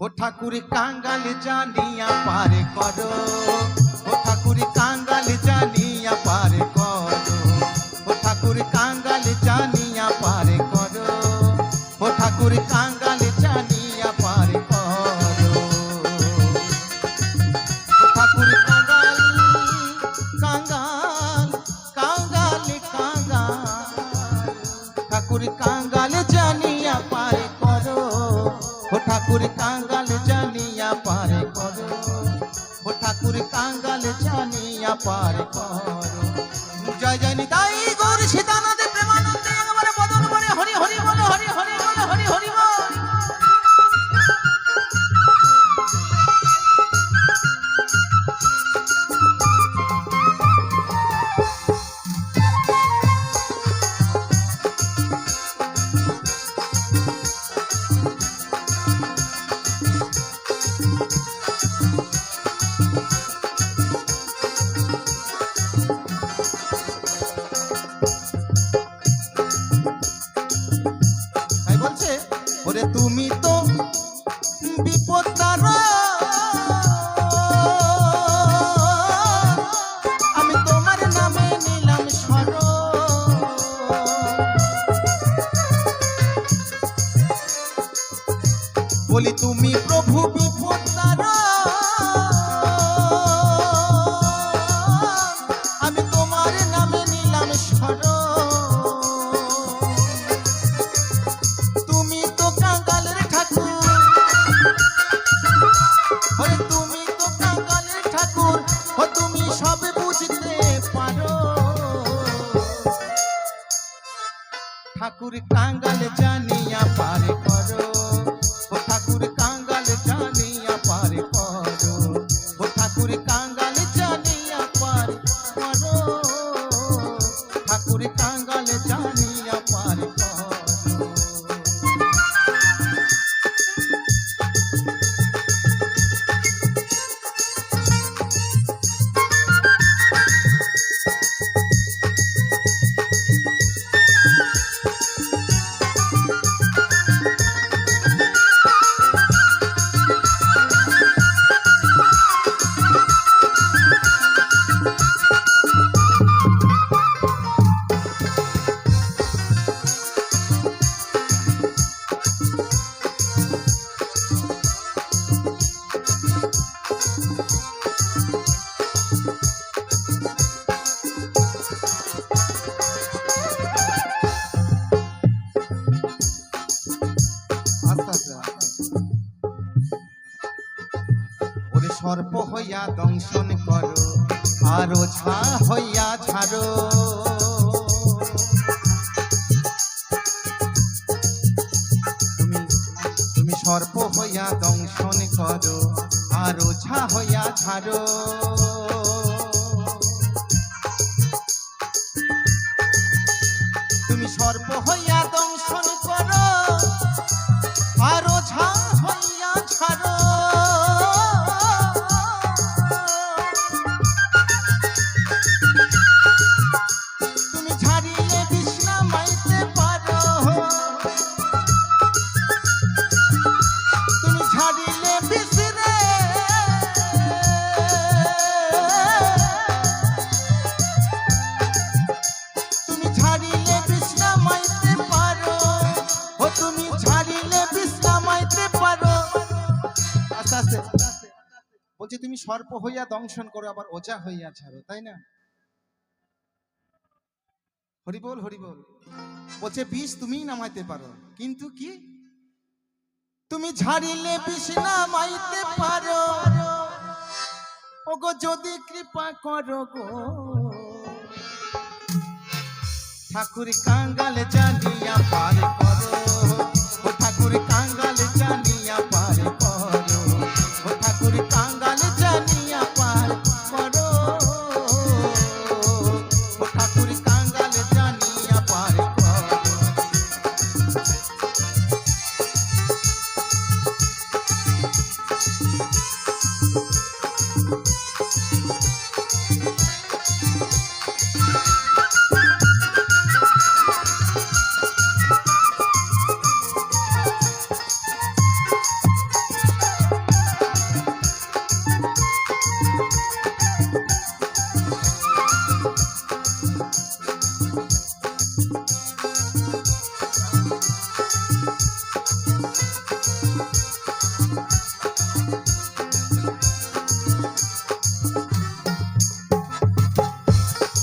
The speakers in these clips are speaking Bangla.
ও ঠাকুর কাঙ্গাল জানিয়া পারে করো। ও ঠাকুর কাঙ্গাল জানিয়া পারে করো। ও ঠাকুর কাঙ্গাল জানিয়া পারে করো। ও ঠাকুর কাঙ্গাল জানিয়া পারে করো। ও ঠাকুর কাঙ্গাল কাঙ্গাল কাঙ্গাল কাঙ্গাল। ঠাকুর কাঙ্গাল জানিয়া পারে করো। ও ঠাকুর কাঙ্গাল পারে বলি, তুমি প্রভু বিপদ আমি তোমার নামে নিলাম তুমি তো কাঙ্গালের ঠাকুর। তুমি তো কাঙ্গালের ঠাকুর। ও, তুমি সব বুঝতে পারো। ঠাকুর কাঙ্গাল জানিয়া পারে। ওরে সর্প হইয়া দংশন করো, আরও ছা হইয়া ছাড়ো। তুমি সর্প হইয়া দংশন করো, আরও ছা হইয়া ছাড়ো। আস্তে আস্তে। বলছি, তুমি সর্প হইয়া দংশন করো, আবার ওজা হইয়া ছাড়ো, তাই না? হরিবল হরিবল। বলছে, বিষ তুমিই নামাইতে পারো, কিন্তু কি? তুমি ঝাড়িলে বিষ নামাইতে পারো। ওগো, যদি কৃপা করো গো। ঠাকুর কাঙ্গাল জানিয়া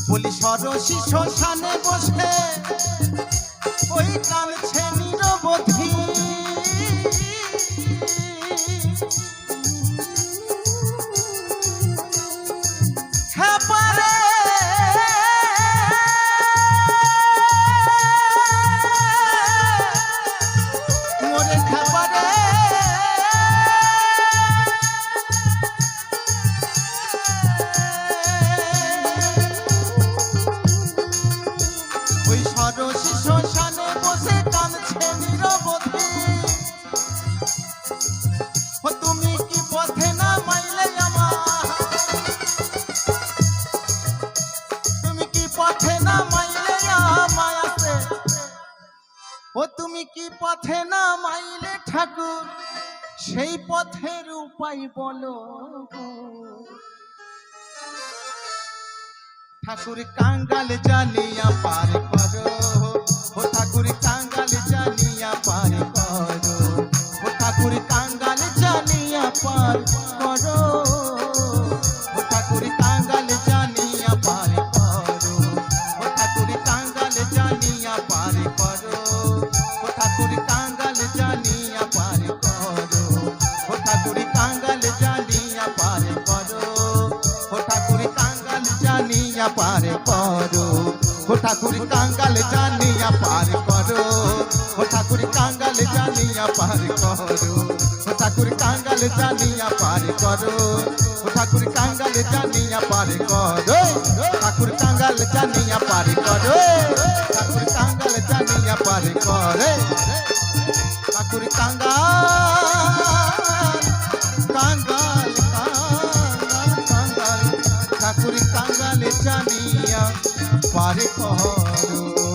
সরসী শ্মশানে বসে ওই কাল কাঁদছে নিরবধি তুমি কি পথে না মাইলে ঠাকুর? সেই পথের উপায় বলো। ঠাকুর কাঙ্গাল জানিয়া পার করো। ও ঠাকুর কাঙ্গাল জানিয়া পার করো। ও ঠাকুর কাঙ্গাল জানিয়া পার করো। জানিয়া পার করো। ও ঠাকুর, কাঙ্গাল জানিয়া পার করো। ও ঠাকুর, কাঙ্গাল জানিয়া পার করো। ও ঠাকুর, কাঙ্গাল জানিয়া পার করো। ও ঠাকুর, কাঙ্গাল জানিয়া পার করো। ঠাকুর, কাঙ্গাল জানিয়া পার করো। ঠাকুর, কাঙ্গাল জানিয়া পার করে। ঠাকুর, কাঙ্গাল হরে কর